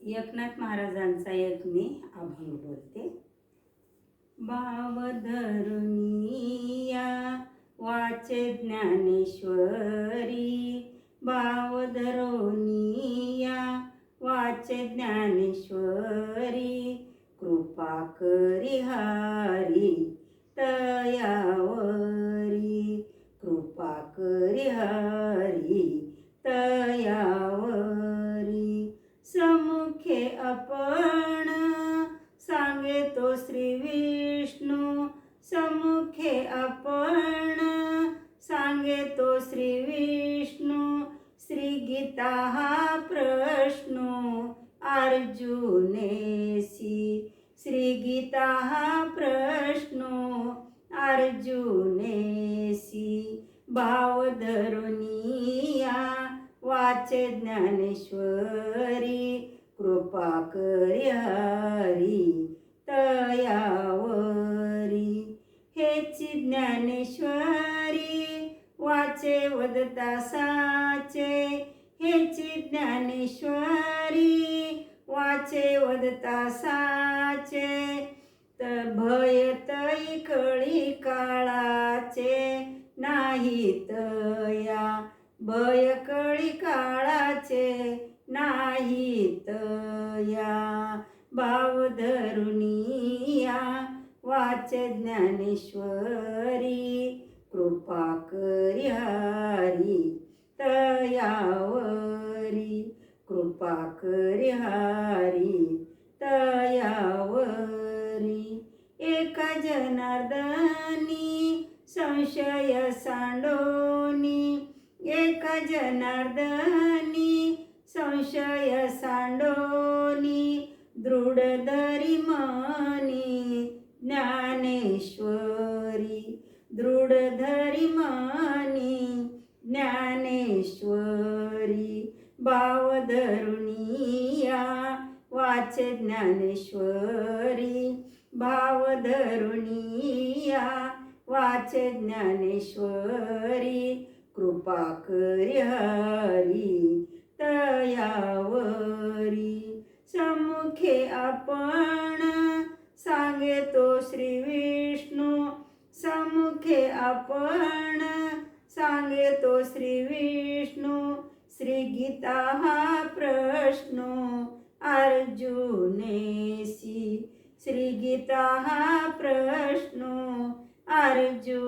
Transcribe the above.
एकनाथ महाराजांचा एक मी अभंग बोलते. भावधरुनिया वाचे ज्ञानेश्वरी भावधरुनिया वाचे ज्ञानेश्वरी कृपा करी हारी तयावरी कृपा करी हारी શ્રી વિષ્ણુ સમુખે અપર્ણ સાંગે તો શ્રી વિષ્ણુ, શ્રી ગીતા પ્રશ્નો અર્જુનેસી શ્રી ગીતા પ્રશ્નો અર્જુનેસી ભાવધરુનિયા વાચે જ્ઞાનેશ્વરી, કૃપા કર્યા हेची ज्ञानेश्वरी वाचे वदता साचे. हेची ज्ञानेश्वरी वाचे वदता साचे. त भय कळी काळाचे नाही तया भय कळी काळाचे नाही तया वाच ज्ञानेश्वरी कृपा करी हरी तयावरी कृपा करी हरी तयावरी एका जनार्दनी संशय सांडोनी. एका जनार्दनी संशय सांडोनी. दृढ ज्ञानेश्वरी दृढ धरी ज्ञानेश्वरी भाव धरुनिया वाचे ज्ञानेश्वरी भाव धरुनिया वाचे ज्ञानेश्वरी कृपा करी हरी आपण सांगे तो श्री विष्णू श्री गीता हा प्रश्न अर्जुनेसी श्री गीता हा प्रश्न अर्जुनेसी